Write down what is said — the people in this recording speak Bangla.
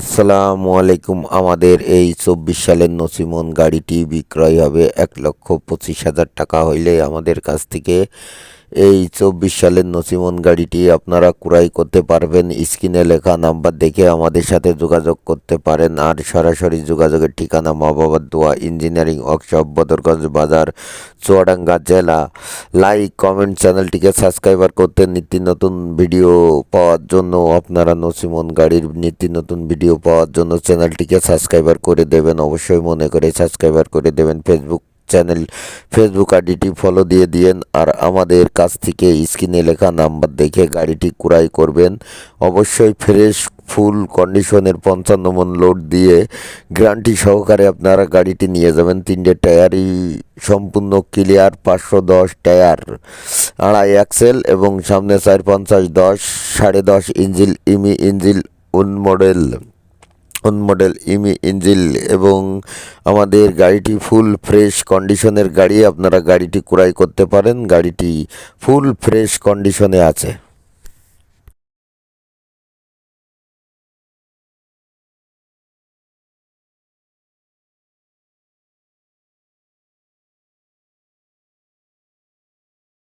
আসসালামু আলাইকুম। আমাদের এই চব্বিশ সালের নসিমন গাড়িটি বিক্রয় হবে এক লক্ষ পঁচিশ হাজার টাকা হইলে আমাদের কাছ থেকে। এই চব্বিশ সালের নসিমন গাড়িটি আপনারা ক্রয় করতে পারবেন। স্ক্রিনে লেখা নাম্বার দেখে আমাদের সাথে যোগাযোগ করতে পারেন। আর সরাসরি যোগাযোগের ঠিকানা মা বাবার দোয়া ইঞ্জিনিয়ারিং ওয়ার্কশপ, বদরগঞ্জ বাজার, চুয়াডাঙ্গা জেলা। লাইক কমেন্ট চ্যানেলটিকে সাবস্ক্রাইবার করতে নিত্য নতুন ভিডিও পাওয়ার জন্য আপনারা নসিমন গাড়ির নিত্য নতুন ভিডিও পাওয়ার জন্য চ্যানেলটিকে সাবস্ক্রাইবার করে দেবেন। অবশ্যই মনে করে সাবস্ক্রাইবার করে দেবেন। ফেসবুক চ্যানেল ফেসবুক আইডিটি ফলো দিয়ে দিয়েন আর আমাদের কাছ থেকে স্ক্রিনে লেখা নাম্বার দেখে গাড়িটি ক্রয় করবেন। অবশ্যই ফ্রেশ ফুল কন্ডিশনের পঞ্চান্ন মন লোড দিয়ে গ্যারান্টি সহকারে আপনারা গাড়িটি নিয়ে যাবেন। তিনটে টায়ারই সম্পূর্ণ ক্লিয়ার পাঁচশো দশ টায়ার, আড়াই অ্যাক্সেল এবং সামনে চার পঞ্চাশ দশ, সাড়ে দশ ইঞ্জিল ইমি ইঞ্জিল উন মডেল মডেল ইমি ইঞ্জিল এবং আমাদের গাড়িটি ফুল ফ্রেশ কন্ডিশনের গাড়ি, আপনারা গাড়িটি ক্রয় করতে পারেন। গাড়িটি ফুল ফ্রেশ কন্ডিশনে আছে।